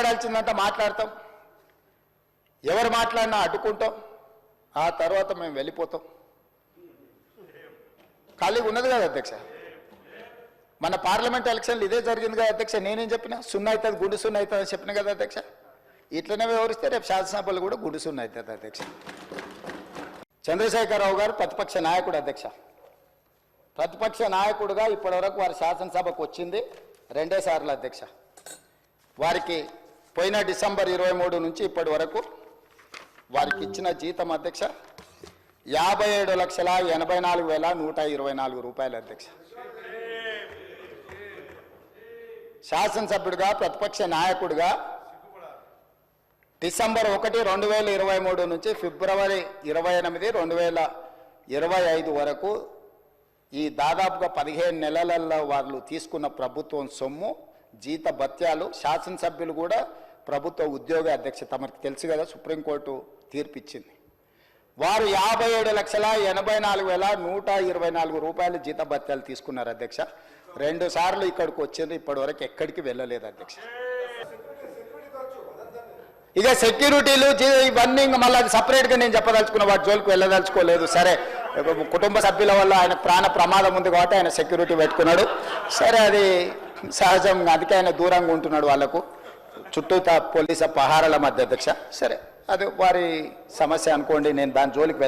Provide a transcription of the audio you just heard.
మాట్లాడాల్సిందంటే మాట్లాడతాం. ఎవరు మాట్లాడినా అడ్డుకుంటాం. ఆ తర్వాత మేము వెళ్ళిపోతాం. ఖాళీగా ఉన్నది కదా అధ్యక్ష? మన పార్లమెంట్ ఎలక్షన్లు ఇదే జరిగింది కదా అధ్యక్ష? నేనేం చెప్పిన? సున్నా అవుతుంది గుండు సున్నా అవుతుంది అని చెప్పిన కదా అధ్యక్ష? ఇట్లనే వివరిస్తే రేపు శాసనసభలు కూడా గుండు సున్నా అవుతుంది అధ్యక్ష. చంద్రశేఖరరావు గారు ప్రతిపక్ష నాయకుడు అధ్యక్ష. ప్రతిపక్ష నాయకుడుగా ఇప్పటివరకు వారి శాసనసభకు వచ్చింది రెండే సార్లు అధ్యక్ష. వారికి పోయిన డిసెంబర్ ఇరవై మూడు నుంచి ఇప్పటి వరకు వారికి ఇచ్చిన జీతం అధ్యక్ష యాభై ఏడు లక్షల ఎనభై నాలుగు వేల నూట ఇరవై నాలుగు రూపాయలు అధ్యక్ష. శాసనసభ్యుడిగా ప్రతిపక్ష నాయకుడిగా డిసెంబర్ ఒకటి రెండు వేల ఇరవై మూడు నుంచి ఫిబ్రవరి ఇరవై ఎనిమిది రెండు వేల ఇరవై ఐదు వరకు ఈ దాదాపుగా పదిహేను నెలలలో వాళ్ళు తీసుకున్న ప్రభుత్వం సొమ్ము జీత భత్యాలు శాసనసభ్యులు కూడా ప్రభుత్వ ఉద్యోగ అధ్యక్ష తమకు తెలుసు కదా సుప్రీంకోర్టు తీర్పిచ్చింది. వారు యాభై ఏడు లక్షల ఎనభై నాలుగు వేల నూట ఇరవై నాలుగు రూపాయలు జీత భత్యాలు తీసుకున్నారు అధ్యక్ష. రెండు సార్లు ఇక్కడికి వచ్చింది ఇప్పటివరకు ఎక్కడికి వెళ్ళలేదు అధ్యక్ష. ఇక సెక్యూరిటీలు జీ- ఇవన్నీ ఇంకా మళ్ళీ అది సపరేట్గా నేను చెప్పదలుచుకున్న వాటి జోలికి వెళ్ళదలుచుకోలేదు. సరే కుటుంబ సభ్యుల వల్ల ఆయన ప్రాణ ప్రమాదం ఉంది కాబట్టి ఆయన సెక్యూరిటీ పెట్టుకున్నాడు. సరే అది సహజం అందుకే ఆయన దూరంగా ఉంటున్నాడు వాళ్ళకు. చుట్టూ పోలీసు పహారాల మధ్య అధ్యక్ష. సరే అది వారి సమస్య అనుకోండి నేను దాని జోలికి